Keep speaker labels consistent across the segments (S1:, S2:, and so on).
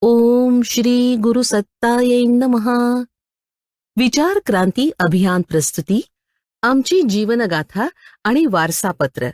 S1: ओम श्री गुरु सत्ताय नमहा विचार क्रांती अभियान प्रस्तुती आमची जीवनगाथा आणि वारसापत्र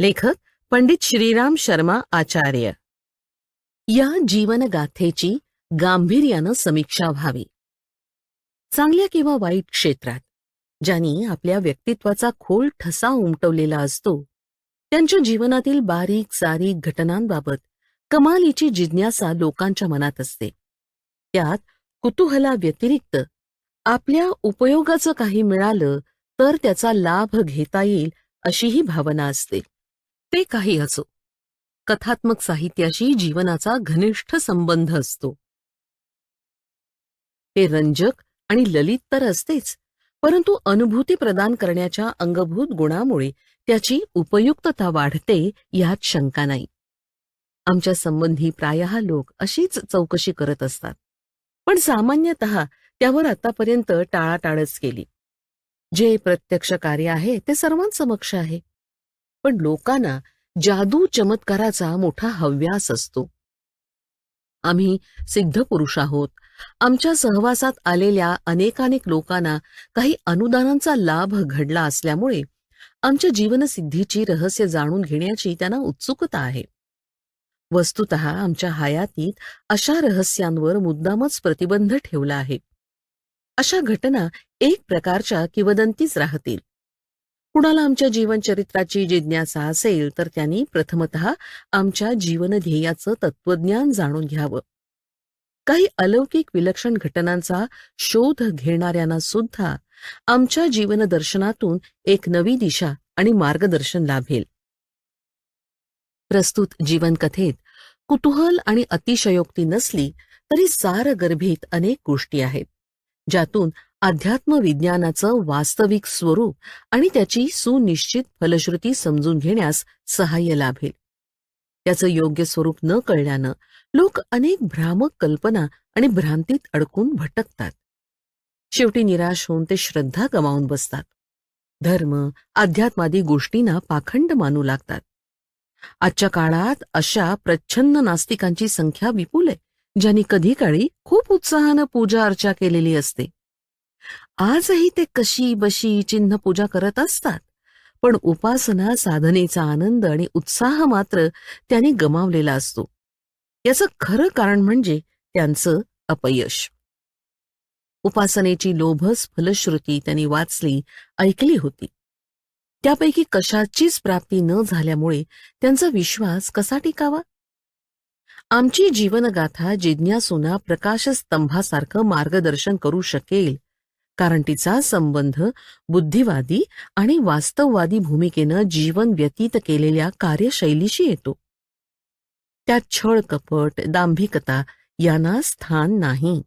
S1: लेखक पंडित श्रीराम शर्मा आचार्य. या जीवनगाथेची गांभीर्यानं समीक्षा व्हावी. चांगल्या किंवा वाईट क्षेत्रात ज्यांनी आपल्या व्यक्तित्वाचा खोल ठसा उमटवलेला असतो त्यांच्या जीवनातील बारीक सारीक घटनांबाबत कमालीची जिज्ञासा लोकांच्या मनात असते. त्यात कुतूहला व्यतिरिक्त आपल्या उपयोगाचं काही मिळालं तर त्याचा लाभ घेता येईल अशीही भावना असते. ते काही असो. कथात्मक साहित्याशी जीवनाचा घनिष्ठ संबंध असतो. ते रंजक आणि ललित तर असतेच परंतु अनुभूती प्रदान करण्याच्या अंगभूत गुणामुळे त्याची उपयुक्तता वाढते यात शंका नाही. आमच्या संबंधी प्रायः लोक अशीच चौकशी करत असतात. पण सामान्यतः त्यावर आतापर्यंत टाळाटाळच केली. जे प्रत्यक्ष कार्य आहे ते सर्वांसमक्ष आहे. पण लोकांना जादू चमत्काराचा मोठा हव्यास असतो. आम्ही सिद्ध पुरुष आहोत. आमच्या सहवासात आलेल्या अनेकानेक लोकांना काही अनुदानांचा लाभ घडला असल्यामुळे आमच्या जीवनसिद्धीची रहस्य जाणून घेण्याची त्यांना उत्सुकता आहे. वस्तुत आमच्या हयातीत अशा रहस्यांवर मुद्दामच प्रतिबंध ठेवला आहे. अशा घटना एक प्रकारच्या किवदंतीच राहतील. कुणाला आमच्या जीवनचरित्राची जिज्ञासा असेल तर त्यांनी प्रथमत आमच्या जीवनध्येयाचं तत्वज्ञान जाणून घ्यावं. काही अलौकिक विलक्षण घटनांचा शोध घेणाऱ्यांना सुद्धा आमच्या जीवनदर्शनातून एक नवी दिशा आणि मार्गदर्शन लाभेल. प्रस्तुत जीवनकथेत कुतूहल आणि अतिशयोक्ती नसली तरी सार गर्भित अनेक गोष्टी आहेत ज्यातून अध्यात्म विज्ञानाचं वास्तविक स्वरूप आणि त्याची सुनिश्चित फलश्रुती समजून घेण्यास सहाय्य लाभेल. त्याचं योग्य स्वरूप न कळल्यानं लोक अनेक भ्रामक कल्पना आणि भ्रांतीत अडकून भटकतात. शेवटी निराश होऊन ते श्रद्धा गमावून बसतात. धर्म अध्यात्मादी गोष्टींना पाखंड मानू लागतात. आजच्या काळात अशा प्रच्छन्न नास्तिकांची संख्या विपुल आहे ज्यांनी कधी काळी खूप उत्साहानं पूजा अर्चा केलेली असते. आजही ते कशी बशी चिन्ह पूजा करत असतात पण उपासना साधनेचा आनंद आणि उत्साह मात्र त्यांनी गमावलेला असतो. याचं खरं कारण म्हणजे त्यांचं अपयश. उपासनेची लोभस फलश्रुती त्यांनी वाचली ऐकली होती. त्यापैकी कशाचीच प्राप्ती न झाल्यामुळे त्यांचा विश्वास कसा टिकावा? आमची जीवनगाथा जिज्ञासूना प्रकाशस्तंभासारखं मार्गदर्शन करू शकेल कारण तिचा संबंध बुद्धिवादी आणि वास्तववादी भूमिकेनं जीवन व्यतीत केलेल्या कार्यशैलीशी येतो. त्यात छळ कपट दांभिकता यांना स्थान नाही.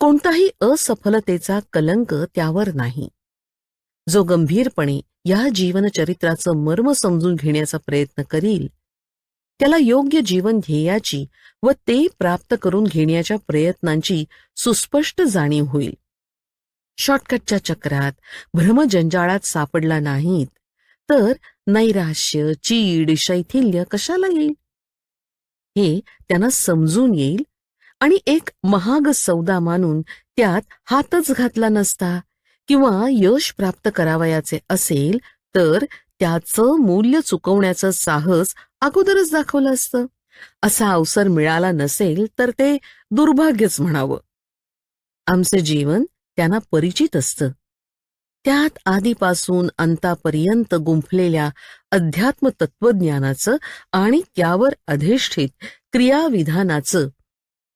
S1: कोणताही असफलतेचा कलंक त्यावर नाही. जो गंभीरपणे या जीवनचरित्राचं मर्म समजून घेण्याचा प्रयत्न करील त्याला योग्य जीवन ध्येयाची व ते प्राप्त करून घेण्याच्या प्रयत्नांची सुस्पष्ट जाणीव होईल. शॉर्टकटच्या चक्रात भ्रमजंजाळात सापडला नाहीत तर नैराश्य चीड शैथिल्य कशाला येईल? हे त्यांना समजून येईल आणि एक महाग सौदा मानून त्यात हातच घातला नसता. किंवा यश प्राप्त करावयाचे असेल तर त्याचं मूल्य चुकवण्याचं साहस अगोदरच दाखवलं असतं. असा अवसर मिळाला नसेल तर ते दुर्भाग्यच म्हणावं. आमचं जीवन त्यांना परिचित असतं. त्यात आधीपासून अंतापर्यंत गुंफलेल्या अध्यात्म तत्वज्ञानाचं आणि त्यावर अधिष्ठित क्रियाविधानाचं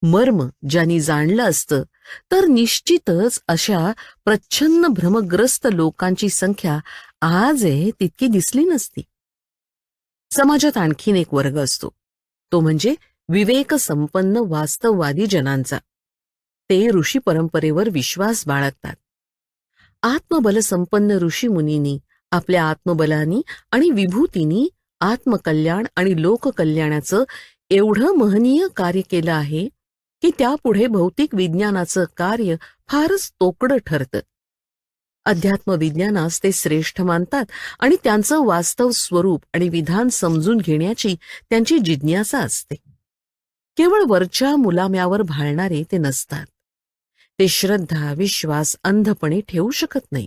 S1: मर्म ज्यांनी जाणलं असतं तर निश्चितच अशा प्रच्छन्न भ्रमग्रस्त लोकांची संख्या आज आहे तितकी दिसली नसती. समाजात आणखीन एक वर्ग असतो. तो म्हणजे विवेक संपन्न वास्तववादी जनांचा. ते ऋषी परंपरेवर विश्वास बाळगतात. आत्मबल संपन्न ऋषी मुनींनी आपल्या आत्मबलानी आणि विभूतीनी आत्मकल्याण आणि लोककल्याणाचं एवढं महनीय कार्य केलं आहे की त्यापुढे भौतिक विज्ञानाचं कार्य फारच तोकडं ठरतं. अध्यात्म विज्ञानास ते श्रेष्ठ मानतात आणि त्यांचं वास्तव स्वरूप आणि विधान समजून घेण्याची त्यांची जिज्ञासा असते. केवळ वरच्या मुलाम्यावर भाळणारे ते नसतात. ते श्रद्धा विश्वास अंधपणे ठेवू शकत नाही.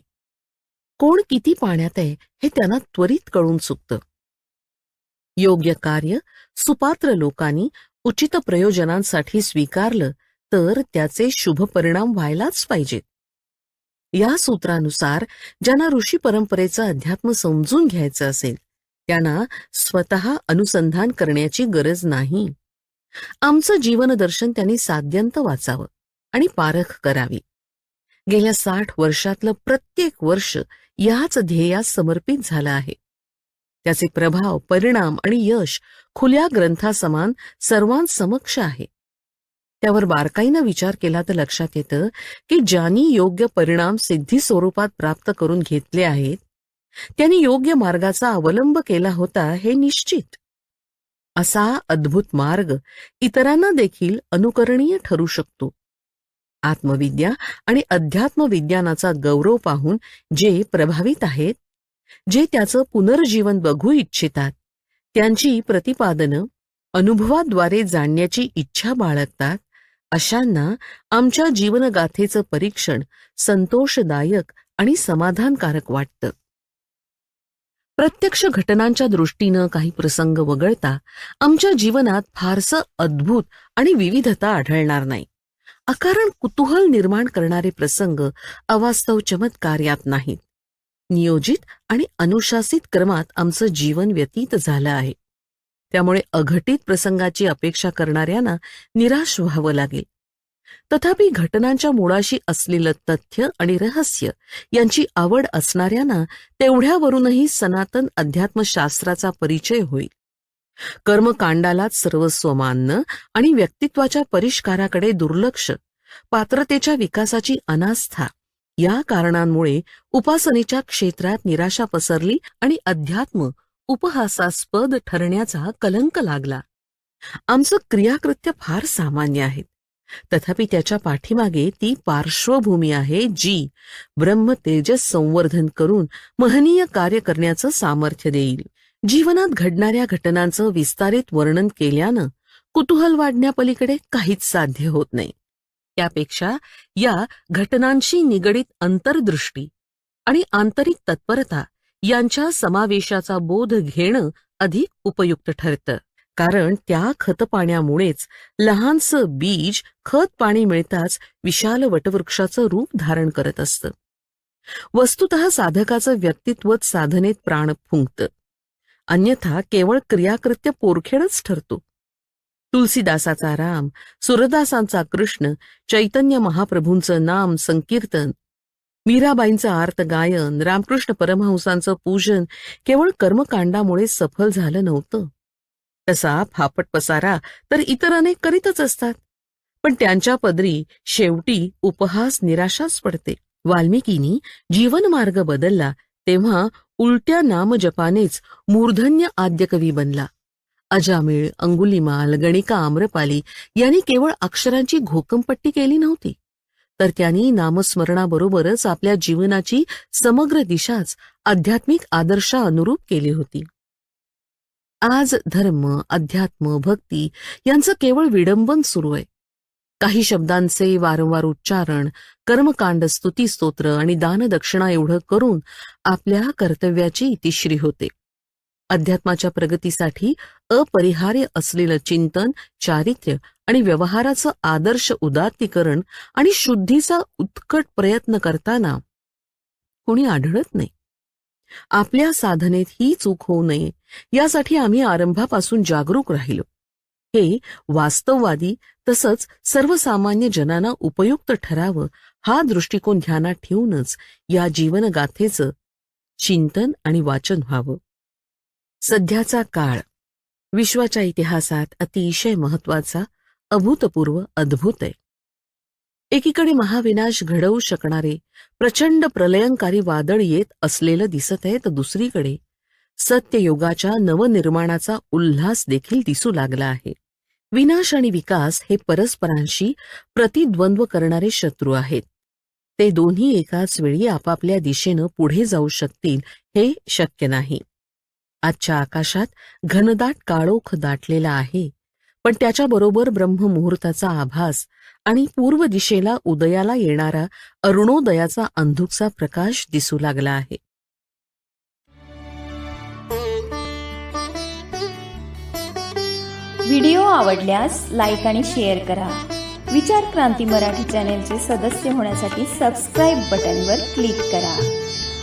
S1: कोण किती पाण्यात आहे हे त्यांना त्वरित कळून चुकतं. योग्य कार्य सुपात्र लोकांनी उचित प्रयोजनांसाठी स्वीकारलं तर त्याचे शुभ परिणाम व्हायलाच पाहिजेत. या सूत्रानुसार ज्यांना ऋषी परंपरेचं अध्यात्म समजून घ्यायचं असेल त्यांना स्वतः अनुसंधान करण्याची गरज नाही. आमचं जीवनदर्शन त्यांनी साध्यंत वाचावं आणि पारख करावी. गेल्या साठ वर्षातलं प्रत्येक वर्ष याच ध्येयास समर्पित झालं आहे. त्याचे प्रभाव परिणाम आणि यश खुल्या ग्रंथासमान सर्वांसमक्ष आहे. त्यावर बारकाईनं विचार केला तर लक्षात येतं की ज्यांनी योग्य परिणाम सिद्धी स्वरूपात प्राप्त करून घेतले आहेत त्यांनी योग्य मार्गाचा अवलंब केला होता हे निश्चित. असा अद्भुत मार्ग इतरांना देखील अनुकरणीय ठरू शकतो. आत्मविद्या आणि अध्यात्म विज्ञानाचा गौरव पाहून जे प्रभावित आहेत जे त्याचं पुनर्जीवन बघू इच्छितात. त्यांची प्रतिपादनं अनुभवाद्वारे जाणण्याची इच्छा बाळगतात अशांना आमच्या जीवनगाथेचं परीक्षण संतोषदायक आणि समाधानकारक वाटतं. प्रत्यक्ष घटनांच्या दृष्टीनं काही प्रसंग वगळता आमच्या जीवनात फारसं अद्भुत आणि विविधता आढळणार नाही. अकारण कुतूहल निर्माण करणारे प्रसंग अवास्तव चमत्कार यात नाहीत. नियोजित आणि अनुशासित क्रमात आमचं जीवन व्यतीत झालं आहे. त्यामुळे अघटित प्रसंगाची अपेक्षा करणाऱ्यांना निराश व्हावं लागेल. तथापि घटनांच्या मुळाशी असलेलं तथ्य आणि रहस्य यांची आवड असणाऱ्यांना तेवढ्यावरूनही सनातन अध्यात्मशास्त्राचा परिचय होईल. कर्मकांडालाच सर्वस्व मानणं आणि व्यक्तित्वाच्या परिष्काराकडे दुर्लक्ष पात्रतेच्या विकासाची अनास्था या कारणांमुळे उपासनेच्या क्षेत्रात निराशा पसरली आणि अध्यात्म उपहासास्पद ठरण्याचा कलंक लागला. आमचं क्रियाकृत्य फार सामान्य आहेत तथापि त्याच्या पाठीमागे ती पार्श्वभूमी आहे जी ब्रह्म तेजस संवर्धन करून महनीय कार्य करण्याचं सामर्थ्य देईल. जीवनात घडणाऱ्या घटनांचं विस्तारित वर्णन केल्यानं कुतूहल वाढण्यापलीकडे काहीच साध्य होत नाही. त्यापेक्षा या घटनांशी निगडीत अंतर्दृष्टी आणि आंतरिक तत्परता यांच्या समावेशाचा बोध घेणं अधिक उपयुक्त ठरतं. कारण त्या खतपाण्यामुळेच लहानसं बीज खत पाणी मिळताच विशाल वटवृक्षाचं रूप धारण करत असतं. वस्तुत साधकाचं व्यक्तित्वच साधनेत प्राण फुंकतं. अन्यथा केवळ क्रियाकृत्य पोरखेडच ठरतो. तुलसीदासाचा राम सुरदासांचा कृष्ण चैतन्य महाप्रभूंचं नाम संकीर्तन मीराबाईंचं आर्त गायन रामकृष्ण परमहंसांचं पूजन केवळ कर्मकांडामुळे सफल झालं नव्हतं. तसा फापट पसारा तर इतर अनेक करीतच असतात. पण त्यांच्या पदरी शेवटी उपहास निराशाच पडते. वाल्मिकीनी जीवनमार्ग बदलला तेव्हा उलट्या नामजपानेच मूर्धन्य आद्यकवी बनला. अजामिळ अंगुलीमाल गणिका आम्रपाली यांनी केवळ अक्षरांची घोकमपट्टी केली नव्हती. तर त्यांनी नामस्मरणाबरोबरच आपल्या जीवनाची समग्र दिशाच आध्यात्मिक आदर्शा अनुरूप केली होती. आज धर्म अध्यात्म भक्ती यांचं केवळ विडंबन सुरू आहे. काही शब्दांचे वारंवार उच्चारण कर्मकांड स्तुती स्तोत्र आणि दानदक्षिणा एवढं करून आपल्या कर्तव्याची इतिश्री होते. अध्यात्माच्या प्रगतीसाठी अपरिहार्य असलेलं चिंतन चारित्र्य आणि व्यवहाराचं आदर्श उदात्तीकरण आणि शुद्धीचा उत्कट प्रयत्न करताना कोणी आढळत नाही. आपल्या साधनेत ही चूक होऊ नये यासाठी आम्ही आरंभापासून जागरूक राहिलो. हे वास्तववादी तसंच सर्वसामान्य जनांना उपयुक्त ठरावं हा दृष्टिकोन ध्यानात ठेवूनच या जीवनगाथेचं चिंतन आणि वाचन व्हावं. सध्याचा काळ. विश्वाच्या इतिहासात अतिशय महत्त्वाचा अभूतपूर्व अद्भुत आहे. एकीकडे महाविनाश घडवू शकणारे प्रचंड प्रलयंकारी वादळ येत असलेलं दिसत आहे तर दुसरीकडे सत्ययुगाच्या नवनिर्माणाचा उल्हास देखील दिसू लागला आहे. विनाश आणि विकास हे परस्परांशी प्रतिद्वंद्व करणारे शत्रू आहेत. ते दोन्ही एकाच वेळी आपापल्या दिशेनं पुढे जाऊ शकतील हे शक्य नाही. आजच्या आकाशात घनदाट काळोख दाटलेला आहे. पण त्याच्याबरोबर ब्रह्ममुहूर्ताचा आभास आणि पूर्व दिशेला उदयाला येणारा अरुणोदयाचा अंधुकचा प्रकाश दिसू लागला आहे.
S2: व्हिडिओ आवडल्यास लाईक आणि शेअर करा. विचार क्रांती मराठी चॅनेलचे सदस्य होण्यासाठी सबस्क्राईब बटनवर क्लिक करा.